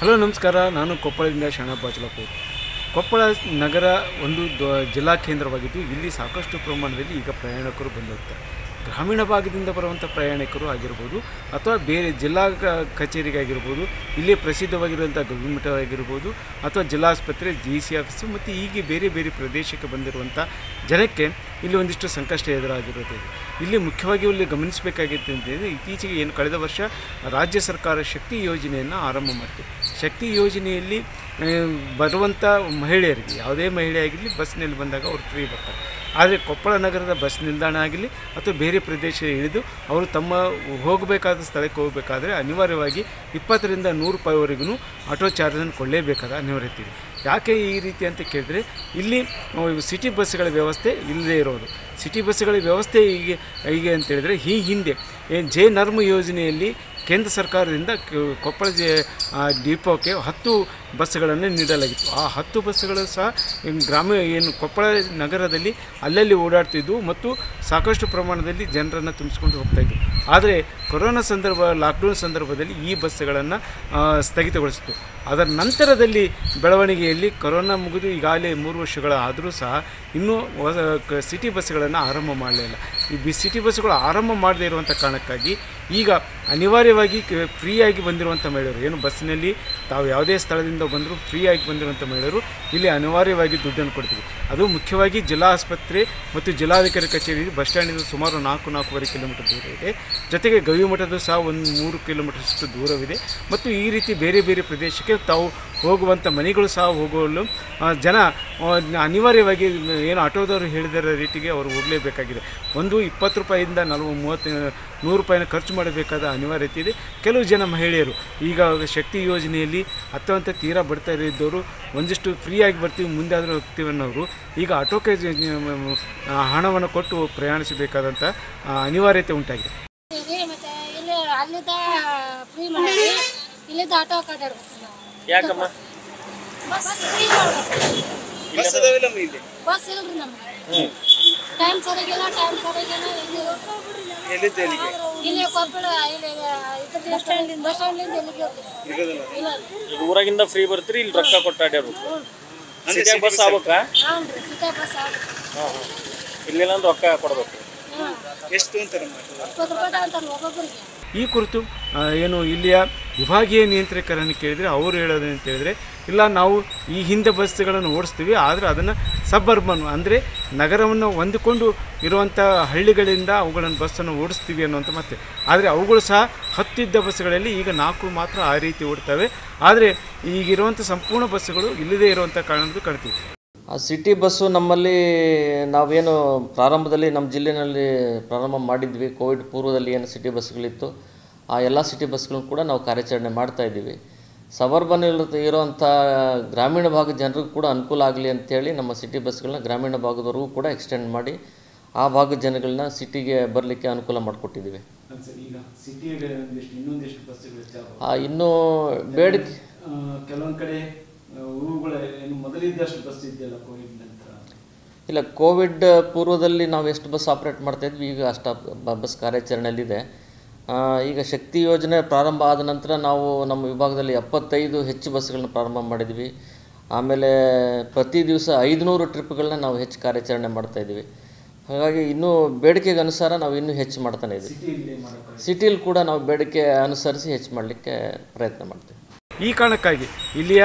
Hello, ನಮಸ್ಕಾರ. ನಾನು ಕೊಪ್ಪಳದಿಂದ ಶರಣ ಬಾಚಲಪುರ್ ಕೊಪ್ಪಳ ನಗರ ಒಂದು ಜಿಲ್ಲಾ ಕೇಂದ್ರವಾಗಿದ್ದು, ಇಲ್ಲಿ ಸಾಕಷ್ಟು ಪ್ರಮಾಣದಲ್ಲಿ ಈಗ ಪ್ರಯಾಣಿಕರು ಬಂದು ಹೋಗ್ತಾರೆ ಗ್ರಾಮೀಣ ಭಾಗದಿಂದ ಬರುವಂಥ ಪ್ರಯಾಣಿಕರು ಆಗಿರ್ಬೋದು, ಅಥವಾ ಬೇರೆ ಜಿಲ್ಲಾ ಕಚೇರಿಗೆ ಕಚೇರಿಗಾಗಿರ್ಬೋದು ಇಲ್ಲಿ ಪ್ರಸಿದ್ಧವಾಗಿರುವಂಥ ಗವಿಮಠ ಆಗಿರ್ಬೋದು, ಅಥವಾ ಜಿಲ್ಲಾಸ್ಪತ್ರೆ ಜಿ ಸಿ ಆಫೀಸು, ಮತ್ತು ಹೀಗೆ ಬೇರೆ ಬೇರೆ ಪ್ರದೇಶಕ್ಕೆ ಬಂದಿರುವಂಥ ಜನಕ್ಕೆ ಇಲ್ಲಿ ಒಂದಿಷ್ಟು ಸಂಕಷ್ಟ ಎದುರಾಗಿರುತ್ತೆ ಇಲ್ಲಿ ಮುಖ್ಯವಾಗಿ ಇಲ್ಲಿ ಗಮನಿಸಬೇಕಾಗಿತ್ತು ಅಂತಂದರೆ ಇತ್ತೀಚೆಗೆ ಏನು, ಕಳೆದ ವರ್ಷ ರಾಜ್ಯ ಸರ್ಕಾರ ಶಕ್ತಿ ಯೋಜನೆಯನ್ನು ಆರಂಭ ಮಾಡಿತು. ಶಕ್ತಿ ಯೋಜನೆಯಲ್ಲಿ ಬರುವಂಥ ಮಹಿಳೆಯರಿಗೆ, ಯಾವುದೇ ಮಹಿಳೆ ಆಗಿರಲಿ, ಬಸ್ನಲ್ಲಿ ಬಂದಾಗ ಅವ್ರು ಫ್ರೀ ಬರ್ತಾರೆ. ಆದರೆ ಕೊಪ್ಪಳ ನಗರದ ಬಸ್ ನಿಲ್ದಾಣ ಆಗಲಿ ಅಥವಾ ಬೇರೆ ಪ್ರದೇಶ ಇಳಿದು ಅವರು ತಮ್ಮ ಹೋಗಬೇಕಾದ ಸ್ಥಳಕ್ಕೆ ಹೋಗಬೇಕಾದ್ರೆ ಅನಿವಾರ್ಯವಾಗಿ ಇಪ್ಪತ್ತರಿಂದ ನೂರು ರೂಪಾಯಿವರೆಗೂ ಆಟೋ ಚಾರ್ಜನ್ನು ಕೊಡಲೇಬೇಕಾದ ಅನಿವಾರ್ಯತೆ ಇದೆ. ಯಾಕೆ ಈ ರೀತಿ ಅಂತ ಕೇಳಿದ್ರೆ, ಇಲ್ಲಿ ಸಿಟಿ ಬಸ್ಗಳ ವ್ಯವಸ್ಥೆ ಇಲ್ಲದೇ ಇರೋದು. ಸಿಟಿ ಬಸ್ಗಳ ವ್ಯವಸ್ಥೆ ಹೀಗೆ ಹೀಗೆ ಅಂತೇಳಿದರೆ ಈ ಹಿಂದೆ ಏನು ಜೆ ನರ್ಮ್ ಯೋಜನೆಯಲ್ಲಿ ಕೇಂದ್ರ ಸರ್ಕಾರದಿಂದ ಕೊಪ್ಪಳ ಡಿಪೋಕ್ಕೆ ಹತ್ತು ಬಸ್ಗಳನ್ನು ನೀಡಲಾಗಿತ್ತು. ಆ ಹತ್ತು ಬಸ್ಸುಗಳು ಸಹ ಗ್ರಾಮ ಏನು ಕೊಪ್ಪಳ ನಗರದಲ್ಲಿ ಅಲ್ಲಲ್ಲಿ ಓಡಾಡ್ತಿದ್ವು ಮತ್ತು ಸಾಕಷ್ಟು ಪ್ರಮಾಣದಲ್ಲಿ ಜನರನ್ನು ತುಂಬಿಸ್ಕೊಂಡು ಹೋಗ್ತಾಯಿದ್ವು ಆದರೆ ಕೊರೋನಾ ಸಂದರ್ಭ, ಲಾಕ್ಡೌನ್ ಸಂದರ್ಭದಲ್ಲಿ ಈ ಬಸ್ಸುಗಳನ್ನು ಸ್ಥಗಿತಗೊಳಿಸಿತು ಅದರ ನಂತರದಲ್ಲಿ ಬೆಳವಣಿಗೆಯಲ್ಲಿ ಕೊರೋನಾ ಮುಗಿದು ಈಗಾಗಲೇ ಮೂರು ವರ್ಷಗಳಾದರೂ ಸಹ ಇನ್ನೂ ಸಿಟಿ ಬಸ್ಗಳನ್ನು ಆರಂಭ ಮಾಡಲಿಲ್ಲ. ಈ ಸಿಟಿ ಬಸ್ಗಳು ಆರಂಭ ಮಾಡದೇ ಇರುವಂಥ ಕಾರಣಕ್ಕಾಗಿ ಈಗ ಅನಿವಾರ್ಯವಾಗಿ ಫ್ರೀಯಾಗಿ ಬಂದಿರುವಂಥ ಮಹಿಳೆಯರು. ಏನು ಬಸ್ಸಿನಲ್ಲಿ ತಾವು ಯಾವುದೇ ಸ್ಥಳದಿಂದ ಬಂದರೂ ಫ್ರೀಯಾಗಿ ಬಂದಿರುವಂಥ ಮಹಿಳೆಯರು ಇಲ್ಲಿ ಅನಿವಾರ್ಯವಾಗಿ ದುಡ್ಡನ್ನು ಕೊಡ್ತೀವಿ. ಅದು ಮುಖ್ಯವಾಗಿ ಜಿಲ್ಲಾ ಆಸ್ಪತ್ರೆ ಮತ್ತು ಜಿಲ್ಲಾಧಿಕಾರಿ ಕಚೇರಿ ಬಸ್ ಸ್ಟ್ಯಾಂಡಿಂದ ಸುಮಾರು ನಾಲ್ಕು, ನಾಲ್ಕೂವರೆ ಕಿಲೋಮೀಟರ್ ದೂರ ಇದೆ. ಜೊತೆಗೆ ಗವಿಮಠದ ಸಹ ಒಂದು ಮೂರು ಕಿಲೋಮೀಟರ್ಷ್ಟು ದೂರವಿದೆ. ಮತ್ತು ಈ ರೀತಿ ಬೇರೆ ಬೇರೆ ಪ್ರದೇಶಕ್ಕೆ ತಾವು ಹೋಗುವಂಥ ಮನೆಗಳು ಸಹ ಹೋಗಲು ಜನ ಅನಿವಾರ್ಯವಾಗಿ ಏನು ಆಟೋದವರು ಹೇಳಿದರ ರೇಟಿಗೆ ಅವರು ಹೋಗಲೇಬೇಕಾಗಿದೆ. ಒಂದು ಇಪ್ಪತ್ತು ರೂಪಾಯಿಂದ ನಲ್ವ, ಮೂವತ್ತು, ನೂರು ರೂಪಾಯಿನ ಖರ್ಚು ಮಾಡಬೇಕಾದ ಅನಿವಾರ್ಯತೆ ಇದೆ. ಕೆಲವು ಜನ ಮಹಿಳೆಯರು, ಈಗ ಶಕ್ತಿ ಯೋಜನೆಯಲ್ಲಿ ಅತ್ಯಂತ ತೀರಾ ಬರ್ತಾ ಇದ್ದವರು ಒಂದಿಷ್ಟು ಫ್ರೀಯಾಗಿ ಬರ್ತೀವಿ ಮುಂದೆ ಆದರೂ ಹೋಗ್ತೀವಿ ಅನ್ನೋರು ಈಗ ಆಟೋಕೆ ಹಣವನ್ನು ಕೊಟ್ಟು ಪ್ರಯಾಣಿಸಬೇಕಾದಂಥ ಅನಿವಾರ್ಯತೆ ಉಂಟಾಗಿದೆ. ಇಲ್ಲಿದ್ದ ಆಟೋ ಯಾಕಮ್ಮ? ಬಸ್ ಫ್ರೀ ಇಲ್ಲಿ? ಬಸ್ ಇಲ್ರಿ ನಮ್ಗೆ ಟೈಮ್ ಸರಿಗಿಲ್ಲ ಟೈಮ್ ಸರಿಗಿಲ್ಲ ಇಲ್ಲಿ ಇಲ್ಲಿ ಕೊಪ್ಪಳ ಇಲ್ಲಿ ಇದ್ರ ಬಸ್ ಸ್ಟ್ಯಾಂಡಿಂದ ಬಸ್ ಸ್ಟ್ಯಾಂಡಿಂದ ಎಲ್ಲಿಗೆ ಹೋಗ್ತೀವಿ ಇಲ್ಲ. ಈಗ ಊರಾಗಿಂದ ಫ್ರೀ ಬರ್ತೀರಿ ಇಲ್ಲಿ ರೊಕ್ಕ ಕೊಟ್ಟು ಅಡ್ಯಾಡ್ಬೇಕು ಸಿಟಿಯಾಗ ಬಸ್ ಆಗ್ಬೇಕಾ? ಹಾಂ ರೀ ಸಿಟಿ ಬಸ್ ಆಗ್ಬೇಕು. ಹಾಂ ಹಾಂ ಇಲ್ಲಿಲ್ಲ ಅಂದ್ರೆ ರೊಕ್ಕ ಕೊಡ್ಬೇಕು. ಎಷ್ಟು ಅಂತಾರೆ ಇಪ್ಪತ್ತು ರೂಪಾಯಿ ಅಂತಾರೆ ಒಬ್ಬೊಬ್ಬರಿಗೆ ಈ ಕುರಿತು ಏನು ಇಲ್ಲಿಯ ವಿಭಾಗೀಯ ನಿಯಂತ್ರಕರನ್ನು ಕೇಳಿದರೆ ಅವರು ಹೇಳೋದು ಅಂತ ಹೇಳಿದರೆ, ಇಲ್ಲ, ನಾವು ಈ ಹಿಂದೆ ಬಸ್ಗಳನ್ನು ಓಡಿಸ್ತೀವಿ, ಆದರೆ ಅದನ್ನು ಸಬ್ಬರ್ಬನ್ ಅಂದರೆ ನಗರವನ್ನು ಹೊಂದಿಕೊಂಡು ಇರುವಂಥ ಹಳ್ಳಿಗಳಿಂದ ಅವುಗಳನ್ನು ಬಸ್ಸನ್ನು ಓಡಿಸ್ತೀವಿ ಅನ್ನುವಂಥ ಮತ್ತೆ. ಆದರೆ ಅವುಗಳು ಸಹ ಹತ್ತಿದ್ದ ಬಸ್ಸುಗಳಲ್ಲಿ ಈಗ ನಾಲ್ಕು ಮಾತ್ರ ಆ ರೀತಿ ಓಡ್ತವೆ. ಆದರೆ ಈಗಿರುವಂಥ ಸಂಪೂರ್ಣ ಬಸ್ಸುಗಳು ಇಲ್ಲದೇ ಇರುವಂಥ ಕಾರಣದ್ದು ಕಾಣ್ತೀವಿ ಆ ಸಿಟಿ ಬಸ್ಸು ನಮ್ಮಲ್ಲಿ ನಾವೇನು ಪ್ರಾರಂಭದಲ್ಲಿ ನಮ್ಮ ಜಿಲ್ಲೆಯಲ್ಲಿ ಪ್ರಾರಂಭ ಮಾಡಿದ್ವಿ. ಕೋವಿಡ್ ಪೂರ್ವದಲ್ಲಿ ಏನು ಸಿಟಿ ಬಸ್ಗಳಿತ್ತು ಆ ಎಲ್ಲ ಸಿಟಿ ಬಸ್ಗಳನ್ನು ಕೂಡ ನಾವು ಕಾರ್ಯಾಚರಣೆ ಮಾಡ್ತಾ ಇದ್ದೀವಿ. ಸಬರ್ಬನ್ ಇರುವಂಥ ಗ್ರಾಮೀಣ ಭಾಗದ ಜನರಿಗೂ ಕೂಡ ಅನುಕೂಲ ಆಗಲಿ ಅಂಥೇಳಿ ನಮ್ಮ ಸಿಟಿ ಬಸ್ಗಳನ್ನ ಗ್ರಾಮೀಣ ಭಾಗದವರೆಗೂ ಕೂಡ ಎಕ್ಸ್ಟೆಂಡ್ ಮಾಡಿ ಆ ಭಾಗದ ಜನಗಳನ್ನ ಸಿಟಿಗೆ ಬರಲಿಕ್ಕೆ ಅನುಕೂಲ ಮಾಡಿಕೊಟ್ಟಿದ್ದೀವಿ. ಇನ್ನೂ ಬೇಡಿಕೆ. ಕೆಲವೊಂದು ಕಡೆ ಊರುಗಳ ಏನು ಮೊದಲಿದ್ದಷ್ಟು ಬಸ್ ಇದೆಯಲ್ಲ ಕೋವಿಡ್ ನಂತರ? ಇಲ್ಲ ಕೋವಿಡ್ ಪೂರ್ವದಲ್ಲಿ ನಾವು ಎಷ್ಟು ಬಸ್ ಆಪ್ರೇಟ್ ಮಾಡ್ತಾಯಿದ್ವಿ ಈಗ ಅಷ್ಟು ಬಸ್ ಕಾರ್ಯಾಚರಣೆಯಲ್ಲಿದೆ. ಈಗ ಶಕ್ತಿ ಯೋಜನೆ ಪ್ರಾರಂಭ ಆದ ನಂತರ ನಾವು ನಮ್ಮ ವಿಭಾಗದಲ್ಲಿ ಎಪ್ಪತ್ತೈದು ಹೆಚ್ಚು ಬಸ್ಗಳನ್ನ ಪ್ರಾರಂಭ ಮಾಡಿದ್ವಿ. ಆಮೇಲೆ ಪ್ರತಿ ದಿವಸ ಐದುನೂರು ಟ್ರಿಪ್ಗಳನ್ನ ನಾವು ಹೆಚ್ಚು ಕಾರ್ಯಾಚರಣೆ ಮಾಡ್ತಾಯಿದ್ವಿ ಹಾಗಾಗಿ ಇನ್ನೂ ಬೇಡಿಕೆಗೆ ಅನುಸಾರ ನಾವು ಇನ್ನೂ ಹೆಚ್ಚು ಮಾಡ್ತಾನೆ ಇದ್ದೀವಿ. ಸಿಟಿಯಲ್ಲಿ ಸಿಟಿಲಿ ಕೂಡ ನಾವು ಬೇಡಿಕೆ ಅನುಸರಿಸಿ ಹೆಚ್ಚು ಮಾಡಲಿಕ್ಕೆ ಪ್ರಯತ್ನ ಮಾಡ್ತೀವಿ. ಈ ಕಾರಣಕ್ಕಾಗಿ ಇಲ್ಲಿಯ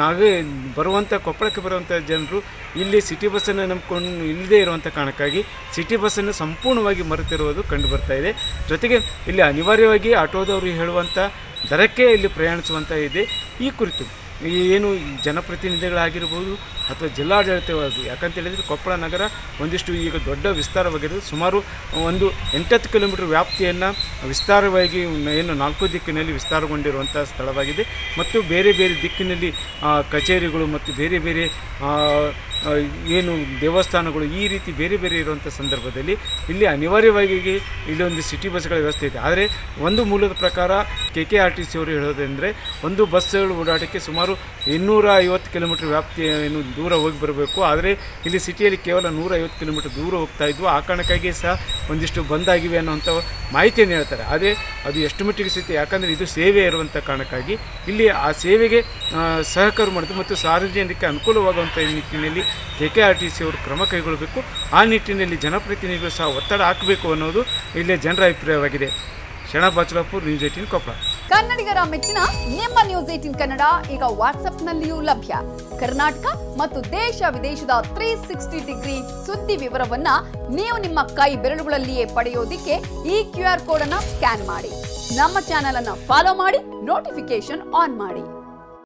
ನಾವೇ ಬರುವಂಥ ಕೊಪ್ಪಳಕ್ಕೆ ಬರುವಂಥ ಜನರು ಇಲ್ಲಿ ಸಿಟಿ ಬಸ್ಸನ್ನು ನಂಬ್ಕೊಂಡು ಇಲ್ಲದೇ ಇರುವಂಥ ಕಾರಣಕ್ಕಾಗಿ ಸಿಟಿ ಬಸ್ಸನ್ನು ಸಂಪೂರ್ಣವಾಗಿ ಮರೆತಿರುವುದು ಕಂಡು ಬರ್ತಾ ಇದೆ. ಜೊತೆಗೆ ಇಲ್ಲಿ ಅನಿವಾರ್ಯವಾಗಿ ಆಟೋದವರು ಹೇಳುವಂಥ ದರಕ್ಕೆ ಇಲ್ಲಿ ಪ್ರಯಾಣಿಸುವಂಥ ಇದೆ. ಈ ಕುರಿತು ಏನು ಜನಪ್ರತಿನಿಧಿಗಳಾಗಿರ್ಬೋದು ಅಥವಾ ಜಿಲ್ಲಾಡಳಿತವಾಗಿ, ಯಾಕಂತ ಹೇಳಿದರೆ ಕೊಪ್ಪಳ ನಗರ ಒಂದಿಷ್ಟು ಈಗ ದೊಡ್ಡ ವಿಸ್ತಾರವಾಗಿದೆ. ಸುಮಾರು ಒಂದು ಎಂಟತ್ತು ಕಿಲೋಮೀಟರ್ ವ್ಯಾಪ್ತಿಯನ್ನು ವಿಸ್ತಾರವಾಗಿ, ಏನು ನಾಲ್ಕು ದಿಕ್ಕಿನಲ್ಲಿ ವಿಸ್ತಾರಗೊಂಡಿರುವಂಥ ಸ್ಥಳವಾಗಿದೆ. ಮತ್ತು ಬೇರೆ ಬೇರೆ ದಿಕ್ಕಿನಲ್ಲಿ ಕಚೇರಿಗಳು ಮತ್ತು ಬೇರೆ ಬೇರೆ ಏನು ದೇವಸ್ಥಾನಗಳು ಈ ರೀತಿ ಬೇರೆ ಬೇರೆ ಇರುವಂಥ ಸಂದರ್ಭದಲ್ಲಿ ಇಲ್ಲಿ ಅನಿವಾರ್ಯವಾಗಿ ಇಲ್ಲಿ ಒಂದು ಸಿಟಿ ಬಸ್ಗಳ ವ್ಯವಸ್ಥೆ ಇದೆ. ಆದರೆ ಒಂದು ಮೂಲದ ಪ್ರಕಾರ K K R T C ಅವರು ಹೇಳೋದಂದರೆ ಒಂದು ಬಸ್ಗಳು ಓಡಾಟಕ್ಕೆ ಸುಮಾರು ಇನ್ನೂರ ಐವತ್ತು ಕಿಲೋಮೀಟರ್ ವ್ಯಾಪ್ತಿ ಏನು ದೂರ ಹೋಗಿ ಬರಬೇಕು. ಆದರೆ ಇಲ್ಲಿ ಸಿಟಿಯಲ್ಲಿ ಕೇವಲ ನೂರ ಐವತ್ತು ಕಿಲೋಮೀಟರ್ ದೂರ ಹೋಗ್ತಾ ಇದ್ವು. ಆ ಕಾರಣಕ್ಕಾಗಿ ಸಹ ಒಂದಿಷ್ಟು ಬಂದಾಗಿವೆ ಅನ್ನೋಂಥ ಮಾಹಿತಿಯನ್ನು ಹೇಳ್ತಾರೆ. ಆದರೆ ಅದು ಎಷ್ಟು ಮಟ್ಟಿಗೆ ಸಿಗುತ್ತೆ ಯಾಕಂದರೆ ಇದು ಸೇವೆ ಇರುವಂಥ ಕಾರಣಕ್ಕಾಗಿ ಇಲ್ಲಿ ಆ ಸೇವೆಗೆ ಸಹಕಾರ ಮಾಡೋದು ಮತ್ತು ಸಾರ್ವಜನಿಕ ಅನುಕೂಲವಾಗುವಂಥ ನಿಟ್ಟಿನಲ್ಲಿ K K R T C ಅವರು ಕ್ರಮ ಕೈಗೊಳ್ಳಬೇಕು. ಆ ನಿಟ್ಟಿನಲ್ಲಿ ಜನಪ್ರತಿನಿಧಿಗಳು ಸಹ ಒತ್ತಡ ಹಾಕಬೇಕು ಅನ್ನೋದು ಇಲ್ಲಿ ಜನರ ಅಭಿಪ್ರಾಯವಾಗಿದೆ. ಶರಣ ಬಾಚಲಾಪುರ್, ನ್ಯೂಸ್ ಏಟೀನ್ ಕೊಪ್ಪಳ ಕನ್ನಡಿಗರ ಮೆಚ್ಚಿನ ನಿಮ್ಮ ನ್ಯೂಸ್ ಏಟಿನ್ ಕನ್ನಡ ಈಗ ವಾಟ್ಸ್ಆಪ್ನಲ್ಲಿಯೂ ಲಭ್ಯ. ಕರ್ನಾಟಕ ಮತ್ತು ದೇಶ ವಿದೇಶದ ತ್ರೀ ಸಿಕ್ಸ್ಟಿ ಡಿಗ್ರಿ ಸುದ್ದಿ ವಿವರವನ್ನ ನೀವು ನಿಮ್ಮ ಕೈ ಬೆರಳುಗಳಲ್ಲಿಯೇ ಪಡೆಯೋದಿಕ್ಕೆ ಈ ಕ್ಯೂ ಆರ್ ಕೋಡ್ ಅನ್ನ ಸ್ಕ್ಯಾನ್ ಮಾಡಿ. ನಮ್ಮ ಚಾನೆಲ್ ಅನ್ನ ಫಾಲೋ ಮಾಡಿ ನೋಟಿಫಿಕೇಶನ್ ಆನ್ ಮಾಡಿ.